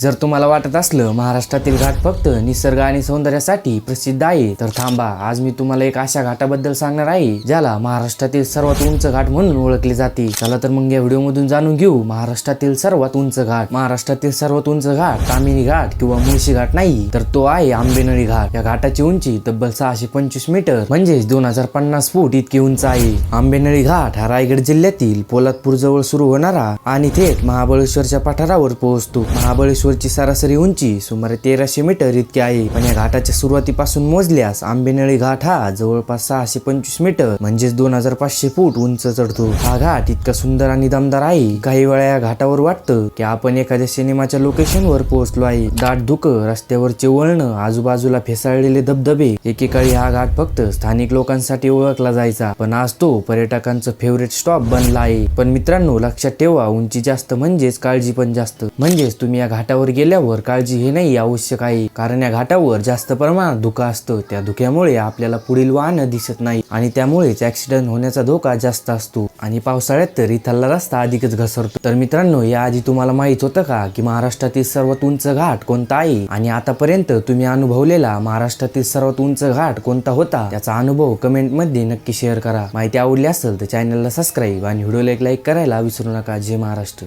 जर तुम्हाला वाटत असलं महाराष्ट्रातील घाट फक्त निसर्ग आणि सौंदर्यासाठी प्रसिद्ध आहे तर थांबा. आज मी तुम्हाला एक अशा घाटाबद्दल सांगणार आहे ज्याला महाराष्ट्रातील सर्वात उंच घाट म्हणून ओळखले जाते. चला तर मग या व्हिडिओ मधून जाणून घेऊ महाराष्ट्रातील सर्वात उंच घाट. महाराष्ट्रातील सर्वात उंच घाट तामिनी घाट किंवा मुळशी घाट नाही तर तो आहे आंबेनळी घाट. या घाटाची उंची तब्बल सहाशे पंचवीस मीटर म्हणजेच दोन हजार पन्नास फूट इतकी उंच आहे. आंबेनळी घाट हा रायगड जिल्ह्यातील पोलादपूर जवळ सुरू होणारा आणि थेट महाबळेश्वरच्या पठारावर पोहोचतो. महाबळेश्वर महाबळेश्वरची सरासरी उंची सुमारे तेराशे मीटर इतकी आहे. पण या घाटाच्या सुरुवातीपासून मोजल्यास आंबेनळी घाट हा जवळपास सहाशे पंचवीस मीटर म्हणजेच दोन हजार पाचशे फूट उंच चढतो. हा घाट इतका सुंदर आणि दमदार आहे. काही वेळा या घाटावर वाटतं की आपण एखाद्या सिनेमाच्या लोकेशनवर पोहोचलो आहे. दाट धुकं रस्त्यावरचे वळणं आजूबाजूला फेसाळलेले धबधबे एकेकाळी हा घाट फक्त स्थानिक लोकांसाठी ओळखला जायचा. पण आज तो पर्यटकांचं फेवरेट स्टॉप बनला आहे. पण मित्रांनो लक्षात ठेवा उंची जास्त म्हणजेच काळजी पण जास्त. म्हणजेच तुम्ही या घाटावर गेल्यावर काळजी हे नाही आवश्यक आहे. कारण या घाटावर जास्त प्रमाणात धुका असतं. त्या धुक्यामुळे आपल्याला पुढील वाहन दिसत नाही आणि त्यामुळेच ऍक्सिडेंट होण्याचा धोका जास्त असतो आणि पावसाळ्यात तर इथला रस्ता अधिकच घसरतो. तर मित्रांनो याआधी तुम्हाला माहीत होतं का की महाराष्ट्रातील सर्वात उंच घाट कोणता आहे? आणि आतापर्यंत तुम्ही अनुभवलेला महाराष्ट्रातील सर्वात उंच घाट कोणता होता? त्याचा अनुभव कमेंटमध्ये नक्की शेअर करा. माहिती आवडली असेल तर चॅनलला सबस्क्राईब आणि व्हिडिओला एक लाईक करायला विसरू नका. जय महाराष्ट्र.